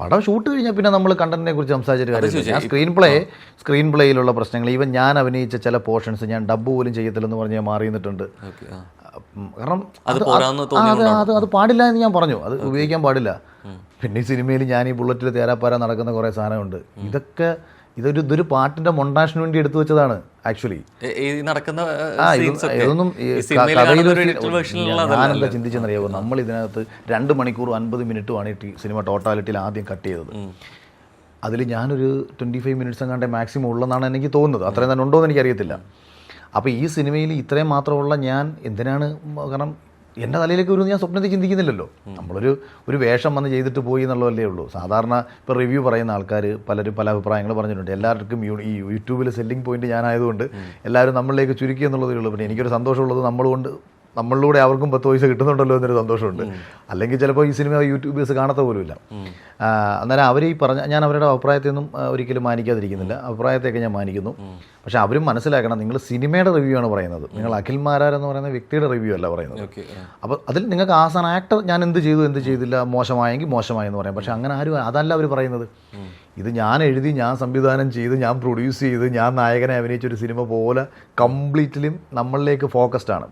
പടം ഷൂട്ട് കഴിഞ്ഞാൽ പിന്നെ നമ്മൾ കണ്ടന്റിനെ കുറിച്ച് സംസാരിച്ചിട്ട് കാര്യമില്ല. ഞാൻ സ്ക്രീൻ പ്ലേ സ്ക്രീൻ പ്ലേയിലുള്ള പ്രശ്നങ്ങൾ. ഈവൻ ഞാൻ അഭിനയിച്ച ചില പോർഷൻസ് ഞാൻ ഡബ് പോലും ചെയ്യത്തില്ലെന്ന് പറഞ്ഞ് ഞാൻ മാറി നിന്നിട്ടുണ്ട് കാരണം അത് അത് അത് പാടില്ല എന്ന് ഞാൻ പറഞ്ഞു. അത് ഉപയോഗിക്കാൻ പാടില്ല. പിന്നെ ഈ സിനിമയിൽ ഞാൻ ഈ ബുള്ളറ്റിൽ തേരാപ്പാര നടക്കുന്ന കുറേ സാധനമുണ്ട്. ഇതൊക്കെ ഇതൊരു ഇതൊരു പാട്ടിന്റെ മൊണ്ടാഷിന് വേണ്ടി എടുത്തു വെച്ചതാണ് ആക്ച്വലി നടക്കുന്ന ഇതൊന്നും ചിന്തിച്ചെന്നറിയാമോ നമ്മൾ ഇതിനകത്ത് രണ്ട് മണിക്കൂർ അൻപത് മിനിറ്റുമാണ് ഈ സിനിമ ടോട്ടാലിറ്റിയിൽ ആദ്യം കട്ട് ചെയ്തത്. അതിൽ ഞാനൊരു ട്വന്റി ഫൈവ് മിനിറ്റ്സ് എങ്ങാണ്ട് മാക്സിമം ഉള്ളതെന്നാണ് എനിക്ക് തോന്നുന്നത്. അത്രയും തന്നെ ഉണ്ടോ എന്ന് എനിക്കറിയത്തില്ല. അപ്പോൾ ഈ സിനിമയിൽ ഇത്രയും മാത്രമുള്ള ഞാൻ എന്തിനാണ് കാരണം എന്റെ തലയിലേക്ക് ഒരു ഞാൻ സ്വപ്നത്തിൽ ചിന്തിക്കുന്നില്ലല്ലോ. നമ്മളൊരു ഒരു വേഷം വന്ന് ചെയ്തിട്ട് പോയി എന്നുള്ളതല്ലേ ഉള്ളൂ. സാധാരണ ഇപ്പോൾ റിവ്യൂ പറയുന്ന ആൾക്കാർ പലരും പല അഭിപ്രായങ്ങൾ പറഞ്ഞിട്ടുണ്ട്. എല്ലാവർക്കും യൂ ഈ യൂട്യൂബിൽ സെല്ലിംഗ് പോയിന്റ് ഞാനായതുകൊണ്ട് എല്ലാവരും നമ്മളിലേക്ക് ചുരുക്കി എന്നുള്ളതേ ഉള്ളൂ. പിന്നെ എനിക്കൊരു സന്തോഷമുള്ളത് നമ്മളുകൊണ്ട് നമ്മളിലൂടെ അവർക്കും പത്ത് പൈസ കിട്ടുന്നുണ്ടല്ലോ എന്നൊരു സന്തോഷമുണ്ട്. അല്ലെങ്കിൽ ചിലപ്പോൾ ഈ സിനിമ യൂട്യൂബേഴ്സ് കാണാത്ത പോലുമില്ല. അന്നേരം അവർ ഈ പറഞ്ഞ ഞാൻ അവരുടെ അഭിപ്രായത്തെയൊന്നും ഒരിക്കലും മാനിക്കാതിരിക്കുന്നില്ല. അഭിപ്രായത്തെയൊക്കെ ഞാൻ മാനിക്കുന്നു. പക്ഷേ അവരും മനസ്സിലാക്കണം നിങ്ങൾ സിനിമയുടെ റിവ്യൂ ആണ് പറയുന്നത്. നിങ്ങൾ അഖിൽ മാരാർ എന്ന് പറയുന്ന വ്യക്തിയുടെ റിവ്യൂ അല്ല പറയുന്നത്. അപ്പോൾ അതിൽ നിങ്ങൾക്ക് ആസാൻ ആക്ടർ ഞാൻ എന്ത് ചെയ്തു എന്ത് ചെയ്തില്ല മോശമായെങ്കിൽ മോശമായി എന്ന് പറയാം. പക്ഷേ അങ്ങനെ ആരും അതല്ല അവർ പറയുന്നത്. ഇത് ഞാൻ എഴുതി ഞാൻ സംവിധാനം ചെയ്ത് ഞാൻ പ്രൊഡ്യൂസ് ചെയ്ത് ഞാൻ നായകനെ അഭിനയിച്ച ഒരു സിനിമ പോലെ കംപ്ലീറ്റ്ലിയും നമ്മളിലേക്ക് ഫോക്കസ്ഡ് ആണ്.